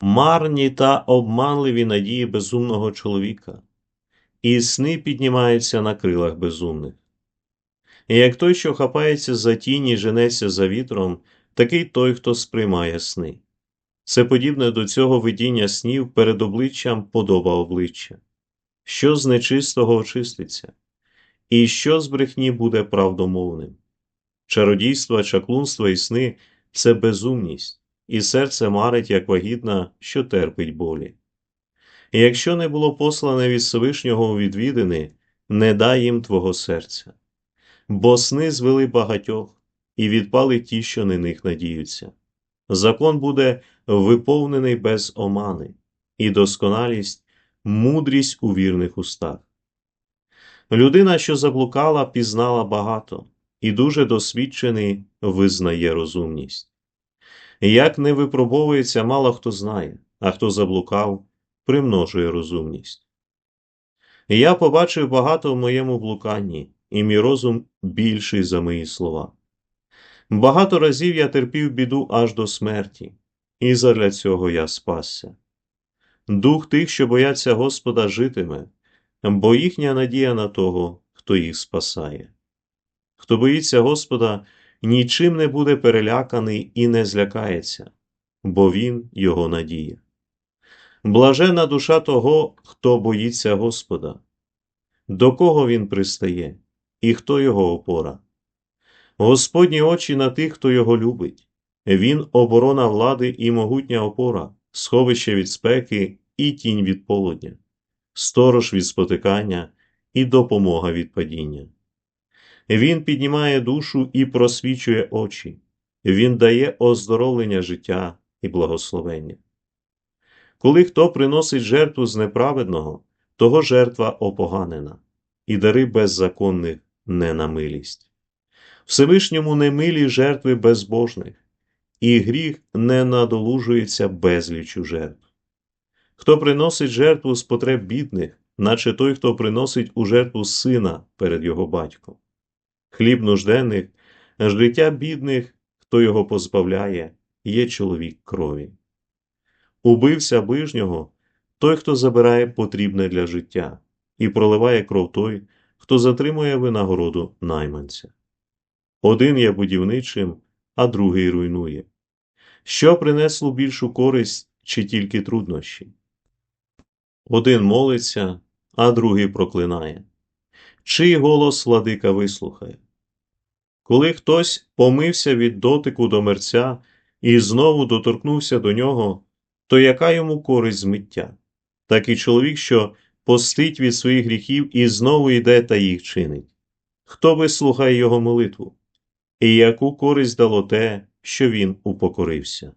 марні та обманливі надії безумного чоловіка, і сни піднімаються на крилах безумних. І як той, що хапається за тіні і женеться за вітром, такий той, хто сприймає сни. Це подібне до цього видіння снів перед обличчям подоба обличчя, що з нечистого очиститься, і що з брехні буде правдомовним. Чародійство, чаклунство і сни це безумність, і серце марить, як вагітна, що терпить болі. І якщо не було послане від Всевишнього у відвідини, не дай їм твого серця, бо сни звели багатьох і відпали ті, що на них надіються. Закон буде виповнений без омани, і досконалість, мудрість у вірних устах. Людина, що заблукала, пізнала багато, і дуже досвідчений визнає розумність. Як не випробовується, мало хто знає, а хто заблукав, примножує розумність. Я побачив багато в моєму блуканні, і мій розум більший за мої слова. Багато разів я терпів біду аж до смерті, і задля цього я спасся. Дух тих, що бояться Господа, житиме, бо їхня надія на того, хто їх спасає. Хто боїться Господа, нічим не буде переляканий і не злякається, бо Він його надія. Блажена душа того, хто боїться Господа, до кого він пристає, і хто його опора. Господні очі на тих, хто його любить, він оборона влади і могутня опора, сховище від спеки і тінь від полудня, сторож від спотикання і допомога від падіння. Він піднімає душу і просвічує очі, Він дає оздоровлення життя і благословення. Коли хто приносить жертву з неправедного, того жертва опоганена, і дари беззаконних не на милість. Всевишньому не милі жертви безбожних, і гріх не надолужується безлічу жертв. Хто приносить жертву з потреб бідних, наче той, хто приносить у жертву сина перед його батьком. Хліб нужденних, життя бідних, хто його позбавляє, є чоловік крові. Убився ближнього той, хто забирає потрібне для життя, і проливає кров той, хто затримує винагороду найманця. Один є будівничим, а другий руйнує. Що принесло більшу користь чи тільки труднощі? Один молиться, а другий проклинає. Чий голос владика вислухає? Коли хтось помився від дотику до мерця і знову доторкнувся до нього, то яка йому користь змиття? Такий чоловік, що постить від своїх гріхів і знову йде та їх чинить. Хто вислухає його молитву? І яку користь дало те, що він упокорився?